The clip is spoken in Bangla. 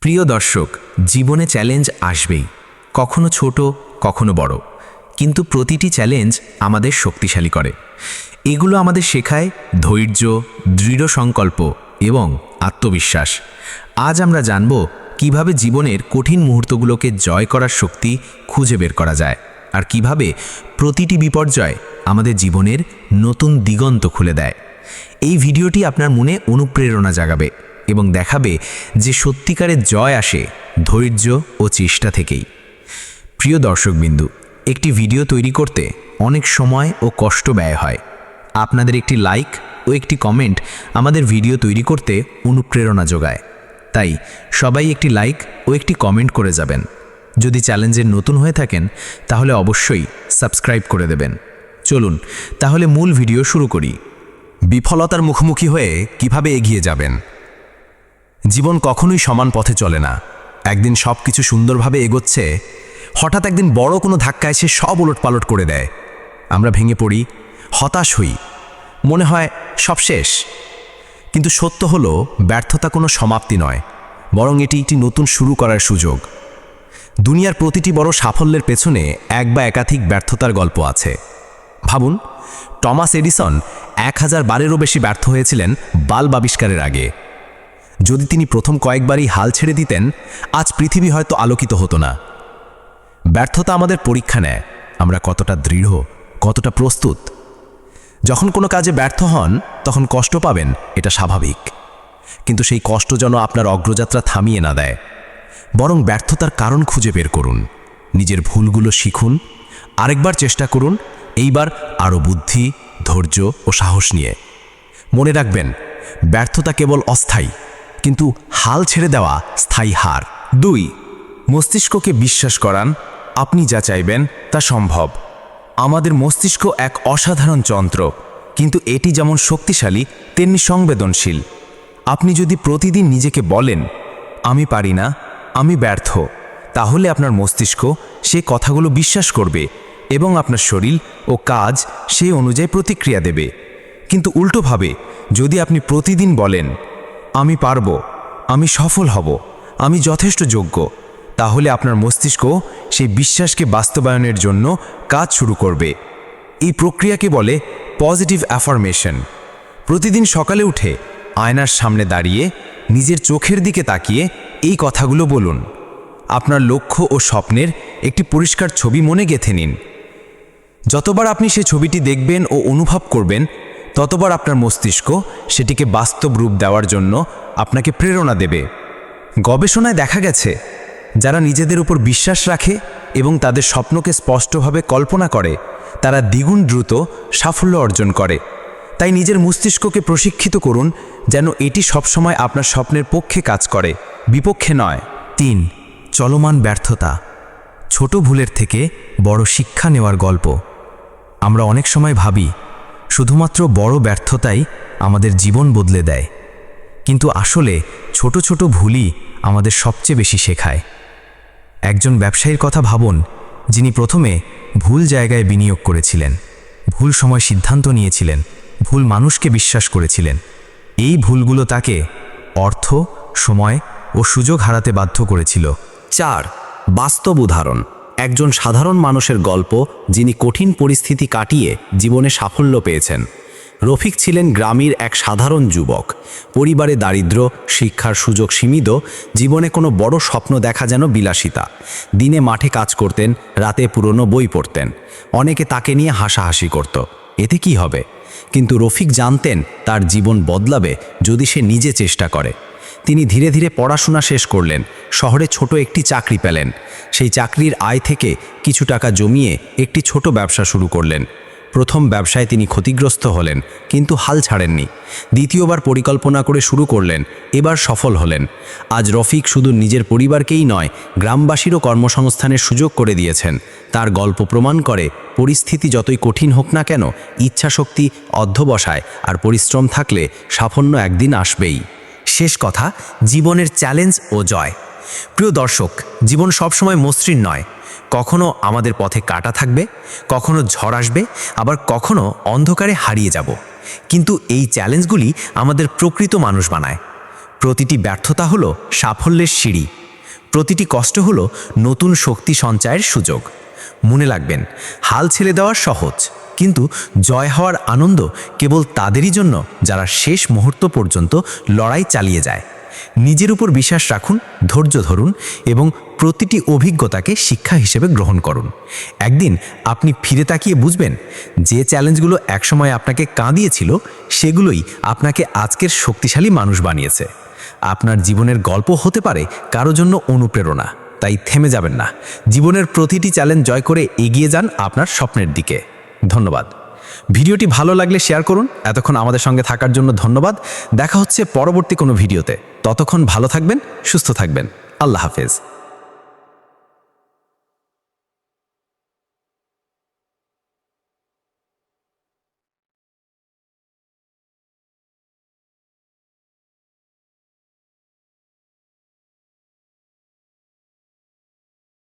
প্রিয় দর্শক, জীবনে চ্যালেঞ্জ আসবেই। কখনো ছোট, কখনো বড়। কিন্তু প্রতিটি চ্যালেঞ্জ আমাদের শক্তিশালী করে। এগুলো আমাদের শেখায় ধৈর্য, দৃঢ় সংকল্প এবং আত্মবিশ্বাস। আজ আমরা জানব কীভাবে জীবনের কঠিন মুহূর্তগুলোকে জয় করার শক্তি খুঁজে বের করা যায় আর কীভাবে প্রতিটি বিপর্যয় আমাদের জীবনের নতুন দিগন্ত খুলে দেয়। এই ভিডিওটি আপনার মনে অনুপ্রেরণা জাগাবে। এবং দেখাবে যে সত্যিকারের জয় আসে ধৈর্য ও চেষ্টা থেকেই। প্রিয় দর্শকবিন্দু, একটি ভিডিও তৈরি করতে অনেক সময় ও কষ্ট ব্যয় হয়। আপনাদের একটি লাইক ও একটি কমেন্ট আমাদের ভিডিও তৈরি করতে অনুপ্রেরণা যোগায়। তাই সবাই একটি লাইক ও একটি কমেন্ট করে যাবেন। যদি চ্যালেঞ্জের নতুন হয়ে থাকেন, তাহলে অবশ্যই সাবস্ক্রাইব করে দেবেন। চলুন, তাহলে মূল ভিডিও শুরু করি। বিফলতার মুখোমুখি হয়ে কীভাবে এগিয়ে যাবেন? জীবন কখনোই সমান পথে চলে না। একদিন সব কিছু সুন্দরভাবে এগোচ্ছে, হঠাৎ একদিন বড় কোনো ধাক্কা এসে সব ওলটপালট করে দেয়। আমরা ভেঙে পড়ি, হতাশ হই, মনে হয় সব শেষ। কিন্তু সত্য হলো, ব্যর্থতা কোনো সমাপ্তি নয়, বরং এটি একটি নতুন শুরু করার সুযোগ। দুনিয়ার প্রতিটি বড় সাফল্যের পেছনে এক বা একাধিক ব্যর্থতার গল্প আছে। ভাবুন, টমাস এডিসন এক হাজার বারেরও বেশি ব্যর্থ হয়েছিলেন বাল্ব আবিষ্কারের আগে। যদি তিনি প্রথম কয়েকবারই হাল ছেড়ে দিতেন, আজ পৃথিবী হয়তো আলোকিত হতো না। ব্যর্থতা আমাদের পরীক্ষা নেয়, আমরা কতটা দৃঢ়, কতটা প্রস্তুত। যখন কোনো কাজে ব্যর্থ হন, তখন কষ্ট পাবেন, এটা স্বাভাবিক। কিন্তু সেই কষ্ট যেন আপনার অগ্রযাত্রা থামিয়ে না দেয়। বরং ব্যর্থতার কারণ খুঁজে বের করুন, নিজের ভুলগুলো শিখুন, আরেকবার চেষ্টা করুন, এইবার আরও বুদ্ধি, ধৈর্য ও সাহস নিয়ে। মনে রাখবেন, ব্যর্থতা কেবল অস্থায়ী কিন্তু হাল ছেড়ে দেওয়া স্থায়ী হার। দুই, মস্তিষ্ককে বিশ্বাস করান, আপনি যা চাইবেন তা সম্ভব। আমাদের মস্তিষ্ক এক অসাধারণ যন্ত্র, কিন্তু এটি যেমন শক্তিশালী, তেমনি সংবেদনশীল। আপনি যদি প্রতিদিন নিজেকে বলেন, আমি পারি না, আমি ব্যর্থ তাহলে আপনার মস্তিষ্ক সে কথাগুলো বিশ্বাস করবে এবং আপনার শরীর ও কাজ সেই অনুযায়ী প্রতিক্রিয়া দেবে। কিন্তু উল্টোভাবে যদি আপনি প্রতিদিন বলেন আমি পারব, আমি সফল হব, আমি যথেষ্ট যোগ্য। তাহলে আপনার মস্তিষ্ক সেই বিশ্বাসকে বাস্তবায়নের জন্য কাজ শুরু করবে। এই প্রক্রিয়াকে বলে পজিটিভ অ্যাফার্মেশন। প্রতিদিন সকালে উঠে আয়নার সামনে দাঁড়িয়ে নিজের চোখের দিকে তাকিয়ে এই কথাগুলো বলুন। আপনার লক্ষ্য ও স্বপ্নের একটি পরিষ্কার ছবি মনে গেঁথে নিন। যতবার আপনি সে ছবিটি দেখবেন ও অনুভব করবেন ততবার আপনার মস্তিষ্ক সেটিকে বাস্তব রূপ দেওয়ার জন্য আপনাকে প্রেরণা দেবে। গবেষণায় দেখা গেছে, যারা নিজেদের উপর বিশ্বাস রাখে এবং তাদের স্বপ্নকে স্পষ্টভাবে কল্পনা করে, তারা দ্বিগুণ দ্রুত সাফল্য অর্জন করে। তাই নিজের মস্তিষ্ককে প্রশিক্ষিত করুন যেন এটি সবসময় আপনার স্বপ্নের পক্ষে কাজ করে। বিপক্ষে নয়। তিন, চলমান ব্যর্থতা। ছোট ভুলের থেকে বড় শিক্ষা নেওয়ার গল্প। আমরা অনেক সময় ভাবি শুধুমাত্র বড় ব্যর্থতাই আমাদের জীবন বদলে দেয়। কিন্তু আসলে ছোট ছোট ভুলই আমাদের সবচেয়ে বেশি শেখায়। একজন ব্যবসায়ীর কথা ভাবুন, যিনি প্রথমে ভুল জায়গায় বিনিয়োগ করেছিলেন, ভুল সময় সিদ্ধান্ত নিয়েছিলেন, ভুল মানুষকে বিশ্বাস করেছিলেন। এই ভুলগুলো তাকে অর্থ, সময় ও সুযোগ হারাতে বাধ্য করেছিল। চার, বাস্তব উদাহরণ। একজন সাধারণ মানুষের গল্প যিনি কঠিন পরিস্থিতি কাটিয়ে জীবনে সাফল্য পেয়েছেন। রফিক ছিলেন গ্রামের এক সাধারণ যুবক। পরিবারে দারিদ্র, শিক্ষার সুযোগ সীমিত, জীবনে কোনো বড় স্বপ্ন দেখা যেন বিলাসিতা। দিনে মাঠে কাজ করতেন, রাতে পুরনো বই পড়তেন। অনেকে তাকে নিয়ে হাসাহাসি করত। এতে কি হবে? কিন্তু রফিক জানতেন তার জীবন বদলাবে যদি সে নিজে চেষ্টা করে। তিনি ধীরে ধীরে পড়াশোনা শেষ করলেন, শহরে ছোট একটি চাকরি পেলেন। সেই চাকরির আয় থেকে কিছু টাকা জমিয়ে একটি ছোট ব্যবসা শুরু করলেন। প্রথম ব্যবসায় তিনি ক্ষতিগ্রস্ত হলেন, কিন্তু হাল ছাড়েননি। দ্বিতীয়বার পরিকল্পনা করে শুরু করলেন, এবার সফল হলেন। আজ রফিক শুধু নিজের পরিবারকেই নয়, গ্রামবাসীরও কর্মসংস্থানের সুযোগ করে দিয়েছেন। তার গল্প প্রমাণ করে, পরিস্থিতি যতই কঠিন হোক না কেন, ইচ্ছাশক্তি অধ্যবসায় আর পরিশ্রম থাকলে সাফল্য একদিন আসবেই। শেষ কথা, জীবনের চ্যালেঞ্জ ও জয়। প্রিয় দর্শক, জীবন সবসময় মসৃণ নয়। কখনো আমাদের পথে কাটা থাকবে, কখনো ঝড় আসবে, আবার কখনো অন্ধকারে হারিয়ে যাব। কিন্তু এই চ্যালেঞ্জগুলি আমাদের প্রকৃত মানুষ বানায়। প্রতিটি ব্যর্থতা হলো সাফল্যের সিঁড়ি। প্রতিটি কষ্ট হলো নতুন শক্তি সঞ্চয়ের সুযোগ। মনে রাখবেন, হাল ছেড়ে দেওয়া সহজ, কিন্তু জয় হওয়ার আনন্দ কেবল তাদেরই জন্য যারা শেষ মুহূর্ত পর্যন্ত লড়াই চালিয়ে যায়। নিজের উপর বিশ্বাস রাখুন, ধৈর্য ধরুন এবং প্রতিটি অভিজ্ঞতাকে শিক্ষা হিসেবে গ্রহণ করুন। একদিন আপনি ফিরে তাকিয়ে বুঝবেন, যে চ্যালেঞ্জগুলো একসময় আপনাকে কাঁদিয়েছিল, সেগুলোই আপনাকে আজকের শক্তিশালী মানুষ বানিয়েছে। আপনার জীবনের গল্প হতে পারে কারও জন্য অনুপ্রেরণা, তাই থেমে যাবেন না। জীবনের প্রতিটি চ্যালেঞ্জ জয় করে এগিয়ে যান আপনার স্বপ্নের দিকে। ধন্যবাদ। ভিডিওটি ভালো লাগলে শেয়ার করুন। এতক্ষণ আমাদের সঙ্গে থাকার জন্য ধন্যবাদ। দেখা হচ্ছে পরবর্তী কোনো ভিডিওতে। ততক্ষণ ভালো থাকবেন, সুস্থ থাকবেন। আল্লাহ হাফেজ।